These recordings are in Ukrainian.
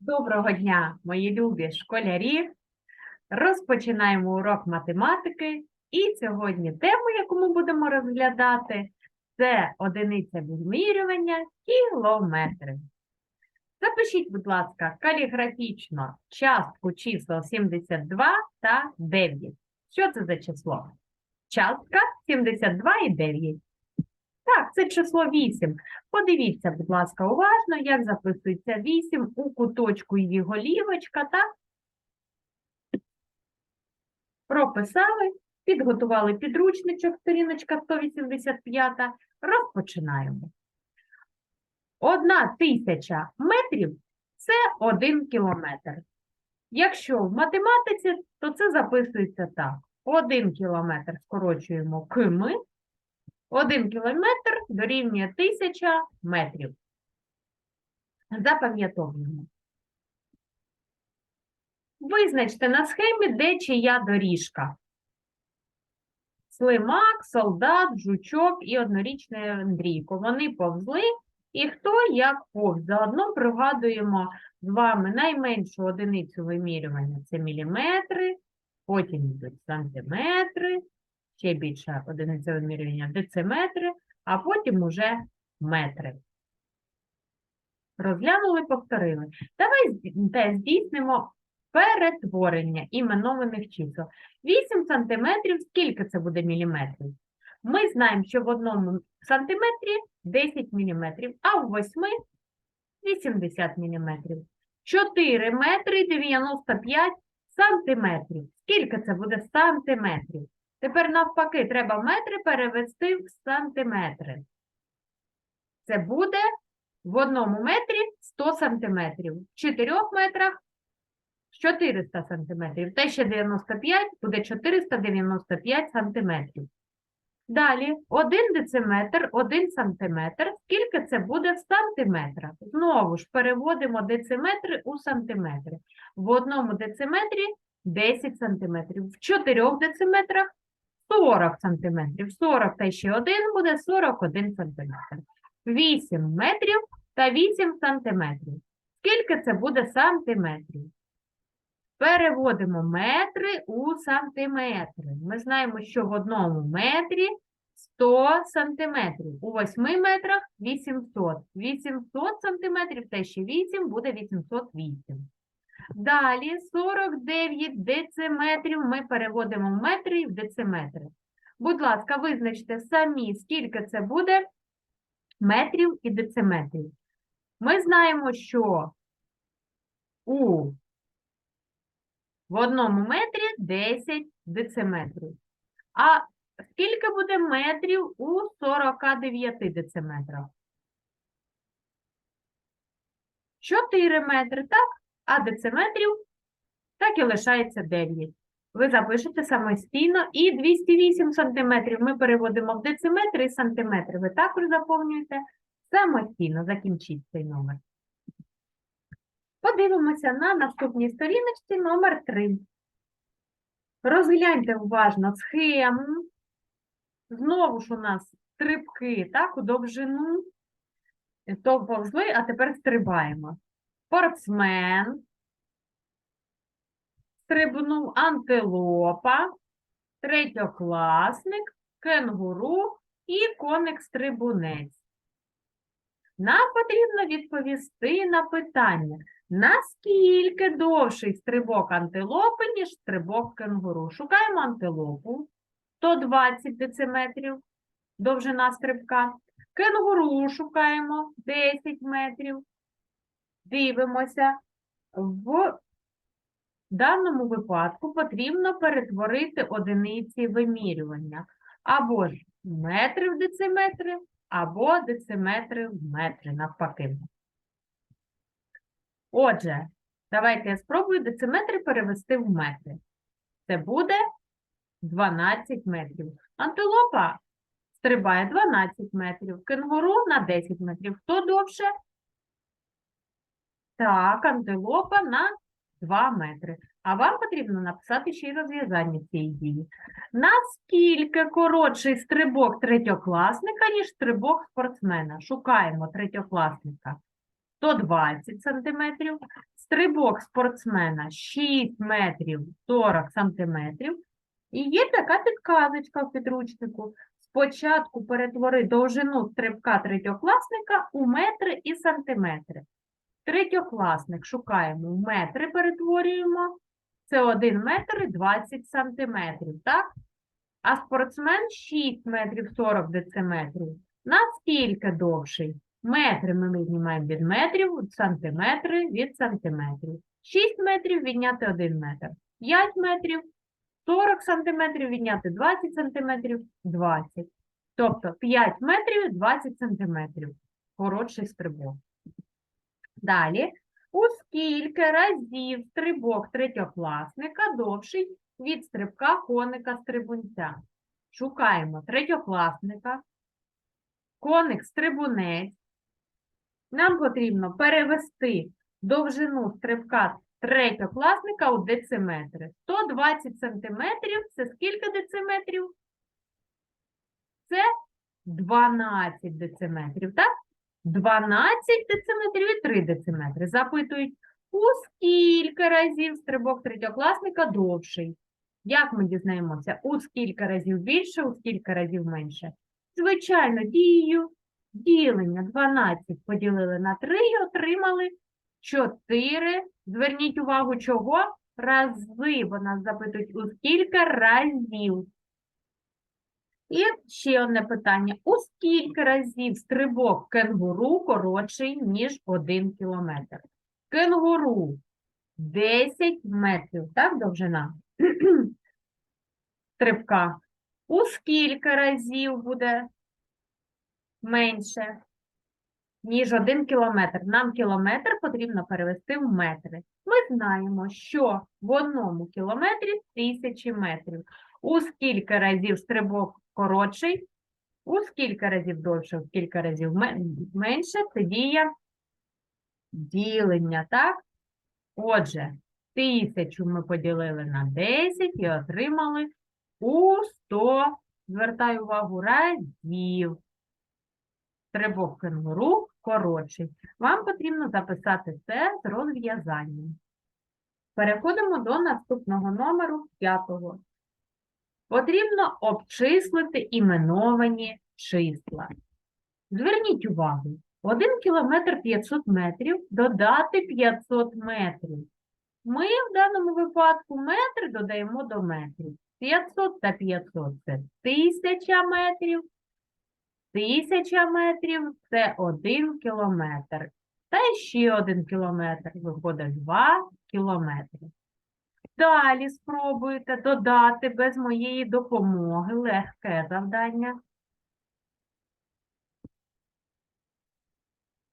Доброго дня, мої любі школярі! Розпочинаємо урок математики. І сьогодні тему, яку ми будемо розглядати, це одиниця відмірювання кілометри. Запишіть, будь ласка, каліграфічно частку чисел 72 та 9. Що це за число? Частка 72 і 9. Це число 8. Подивіться, будь ласка, уважно, як записується 8 у куточку її голівочка, так? Прописали, підготували підручничок, сторіночка 185. Розпочинаємо. Одна тисяча метрів це один кілометр. Якщо в математиці, то це записується так. Один кілометр скорочуємо км, один кілометр дорівнює тисяча метрів. Запам'ятовуємо. Визначте на схемі, де чия доріжка. Слимак, солдат, жучок і однорічний Андрійко. Вони повзли, і хто як повз. Заодно пригадуємо з вами найменшу одиницю вимірювання це міліметри, потім йдуть сантиметри, ще більша одиниця вимірювання дециметри, а потім уже метри. Розглянули, повторили. Давай з- здійснимо перетворення іменованих чисел. 8 сантиметрів, скільки це буде міліметрів? Ми знаємо, що в одному сантиметрі 10 міліметрів, а в 8 – 80 міліметрів. 4 метри 95 сантиметрів. Скільки це буде сантиметрів? Тепер навпаки, треба метри перевести в сантиметри. Це буде в одному метрі 100 сантиметрів, в 4 метрах 400 сантиметрів. Те ще 95 буде 495 сантиметрів. Далі 1 дециметр, 1 сантиметр. Скільки це буде в сантиметрах? Знову ж переводимо дециметри у сантиметри. В одному дециметрі 10 сантиметрів, в 4 дециметрах 40 сантиметрів. 40 та ще 1 буде 41 сантиметр. 8 метрів та 8 сантиметрів. Скільки це буде сантиметрів? Переводимо метри у сантиметри. Ми знаємо, що в одному метрі 100 сантиметрів. У 8 метрах 800. 800 сантиметрів та ще 8 буде 808. Далі 49 дециметрів ми переводимо в метри і в дециметри. Будь ласка, визначте самі, скільки це буде метрів і дециметрів. Ми знаємо, що у в одному метрі 10 дециметрів. А скільки буде метрів у 49 дециметрах? 4 метри, так? А дециметрів так і лишається 9. Ви запишете самостійно. І 208 сантиметрів ми переводимо в дециметри і сантиметри. Ви також заповнюєте самостійно. Закінчіть цей номер. Подивимося на наступній сторіночці номер 3. Розгляньте уважно схему. Знову ж у нас стрибки, так, у довжину. То повзли, а тепер стрибаємо. Спортсмен, стрибнув антилопа, третьокласник, кенгуру і коник-стрибунець. Нам потрібно відповісти на питання, наскільки довший стрибок антилопи, ніж стрибок кенгуру. Шукаємо антилопу, 120 дециметрів, довжина стрибка. Кенгуру шукаємо 10 метрів. Дивимося. В даному випадку потрібно перетворити одиниці вимірювання. Або ж метри в дециметри, або дециметри в метри, навпаки. Отже, давайте я спробую дециметри перевести в метри. Це буде 12 метрів. Антилопа стрибає 12 метрів, кенгуру на 10 метрів. Хто довше? Так, антилопа на 2 метри. А вам потрібно написати ще й розв'язання цієї дії. Наскільки коротший стрибок третьокласника, ніж стрибок спортсмена? Шукаємо третьокласника. 120 сантиметрів. Стрибок спортсмена 6 метрів 40 сантиметрів. І є така підказочка в підручнику. Спочатку перетвори довжину стрибка третьокласника у метри і сантиметри. Третьокласник шукаємо метри, перетворюємо. Це 1 метр і 20 сантиметрів, так? А спортсмен 6 метрів 40 дециметрів. Наскільки довший? Метри ми віднімаємо від метрів, сантиметри від сантиметрів. 6 метрів відняти 1 метр. 5 метрів 40 сантиметрів відняти 20 сантиметрів 20. Тобто 5 метрів і 20 сантиметрів. Коротший стрибок. Далі. У скільки разів стрибок третьокласника довший від стрибка коника-стрибунця? Шукаємо третьокласника, коник-стрибунець. Нам потрібно перевести довжину стрибка третьокласника у дециметри. 120 сантиметрів – це скільки дециметрів? Це 12 дециметрів, так? 12 дециметрів і 3 дециметри. Запитують, у скільки разів стрибок третьокласника довший? Як ми дізнаємося? У скільки разів більше, у скільки разів менше? Звичайно, дією ділення 12 поділили на 3 і отримали 4. Зверніть увагу, чого? Рази, бо нас запитують, у скільки разів. І ще одне питання. У скільки разів стрибок кенгуру коротший, ніж 1 кілометр? Кенгуру 10 метрів, так, довжина стрибка. У скільки разів буде менше, ніж 1 кілометр? Нам кілометр потрібно перевести в метри. Ми знаємо, що в одному кілометрі тисячі метрів. У скільки разів стрибок коротший, у скільки разів довше, у скільки разів менше, це дія ділення, так? Отже, тисячу ми поділили на 10 і отримали у 100, звертаю увагу, разів. Стрибок кенгуру коротший. Вам потрібно записати це з розв'язанням. Переходимо до наступного номеру п'ятого. Потрібно обчислити іменовані числа. Зверніть увагу, 1 кілометр 500 метрів додати 500 метрів. Ми в даному випадку метри додаємо до метрів. 500 та 500 – це 1000 метрів. 1000 метрів – це 1 кілометр. Та ще 1 кілометр виходить 2 кілометри. Далі спробуйте додати без моєї допомоги легке завдання.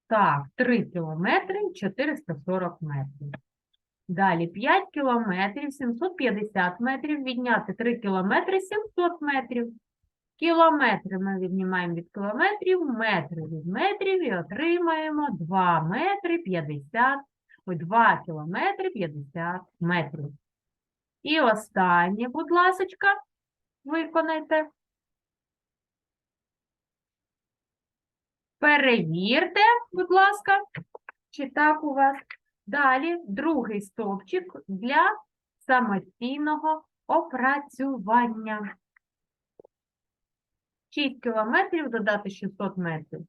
Так, 3 кілометри 440 метрів. Далі 5 кілометрів 750 метрів, відняти 3 кілометри 700 метрів. Кілометри ми віднімаємо від кілометрів, метри від метрів і отримаємо 2 метри 50, ой, 2 кілометри 50 метрів. І останнє, будь ласочка, виконайте. Перевірте, будь ласка, чи так у вас. Далі другий стовпчик для самостійного опрацювання. 6 кілометрів додати 600 метрів.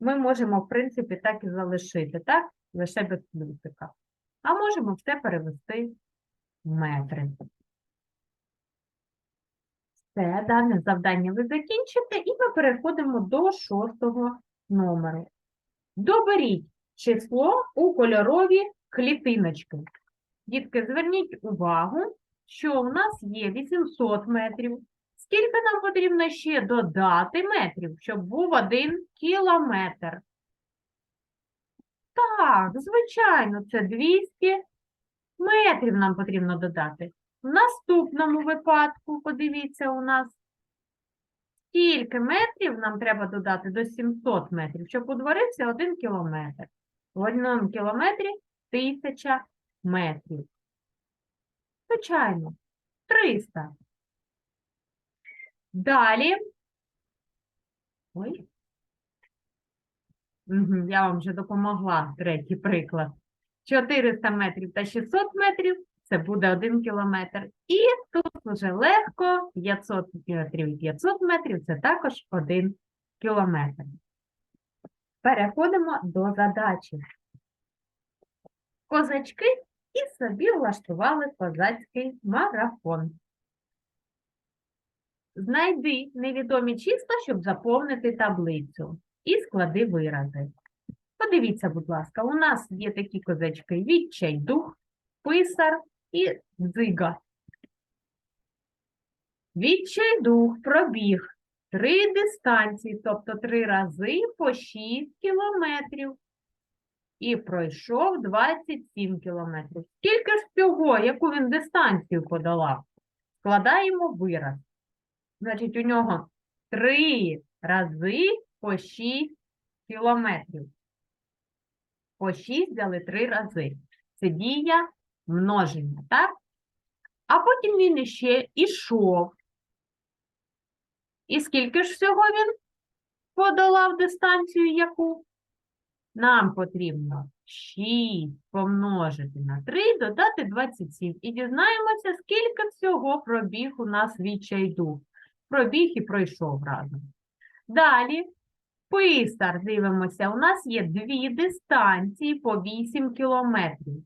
Ми можемо, в принципі, так і залишити, так? Лише без плюсика. А можемо все перевести метри. Все, дане завдання ви закінчите, і ми переходимо до шостого номеру. Доберіть число у кольорові клітиночки. Дітки, зверніть увагу, що у нас є 800 метрів. Скільки нам потрібно ще додати метрів, щоб був один кілометр? Так, звичайно, це 200 метрів нам потрібно додати. В наступному випадку, подивіться, у нас скільки метрів нам треба додати до 700 метрів, щоб утворився один кілометр. В одному кілометрі 1000 метрів. Звичайно, 300. Далі. Ой. Я вам вже допомогла. Третій приклад. 400 метрів та 600 метрів це буде 1 кілометр. І тут вже легко 500 метрів і 500 метрів це також 1 кілометр. Переходимо до задачі. Козачки і собі влаштували козацький марафон. Знайди невідомі числа, щоб заповнити таблицю, і склади вирази. Подивіться, будь ласка, у нас є такі козачки відчайдух, писар і дзига. Відчайдух пробіг три дистанції, тобто три рази по 6 кілометрів. І пройшов 27 кілометрів. Скільки ж всього, яку він дистанцію подолав? Складаємо вираз. Значить, у нього три рази по 6 кілометрів. По 6 взяли три рази. Це дія множення, так? А потім він іще ішов. І скільки ж всього він подолав дистанцію яку? Нам потрібно 6 помножити на 3, додати 27. І дізнаємося, скільки всього пробіг у нас відчайдух. Пробіг і пройшов разом. Далі, писар, дивимося, у нас є дві дистанції по 8 кілометрів.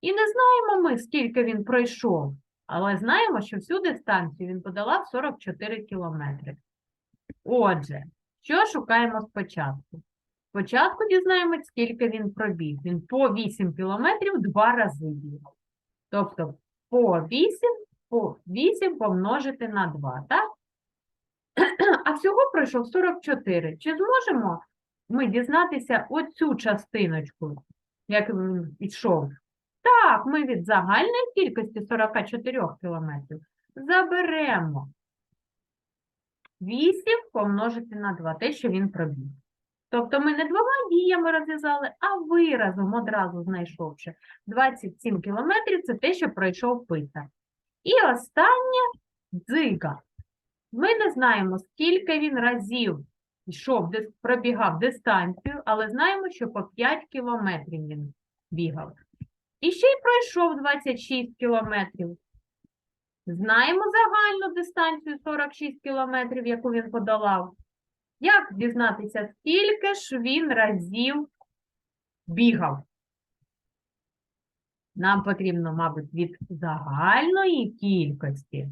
І не знаємо ми, скільки він пройшов, але знаємо, що всю дистанцію він подолав 44 кілометри. Отже, що шукаємо спочатку? Спочатку дізнаємось, скільки він пробіг. Він по 8 кілометрів два рази бігав. Тобто по 8, по 8 помножити на 2, так? Всього пройшов 44. Чи зможемо ми дізнатися оцю частиночку, як він йшов? Так, ми від загальної кількості 44 кілометрів заберемо 8 помножити на 2, те, що він пробіг. Тобто ми не двома діями розв'язали, а виразом одразу знайшовши 27 кілометрів, це те, що пройшов писар. І останнє дзига. Ми не знаємо, скільки він разів йшов, пробігав дистанцію, але знаємо, що по 5 кілометрів він бігав. І ще й пройшов 26 кілометрів. Знаємо загальну дистанцію 46 кілометрів, яку він подолав. Як дізнатися, скільки ж він разів бігав? Нам потрібно, мабуть, від загальної кількості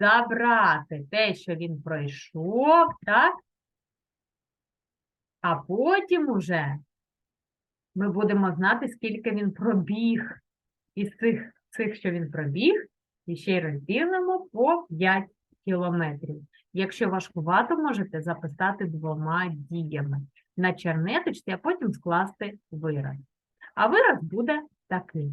забрати те, що він пройшов, так? А потім уже ми будемо знати, скільки він пробіг. Із цих, цих, що він пробіг, і ще й розділимо по 5 кілометрів. Якщо важкувато, можете записати двома діями на чернеточці, а потім скласти вираз. А вираз буде такий.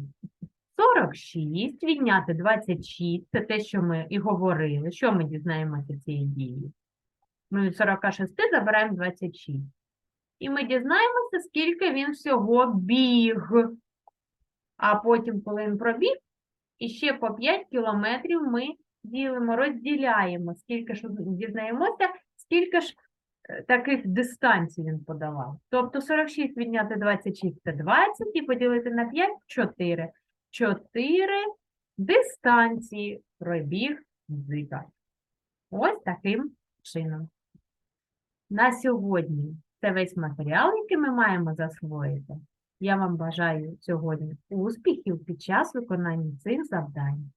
46 відняти 26 – це те, що ми і говорили. Що ми дізнаємося цієї дії? Ми від 46 забираємо 26. І ми дізнаємося, скільки він всього біг. А потім, коли він пробіг, і ще по 5 кілометрів ми ділимо, розділяємо, скільки ж дізнаємося, скільки ж е, таких дистанцій він подавав. Тобто 46 відняти 26 – це 20, і поділити на 5 – 4. 4 дистанції пробіг дзига. Ось таким чином. На сьогодні це весь матеріал, який ми маємо засвоїти. Я вам бажаю сьогодні успіхів під час виконання цих завдань.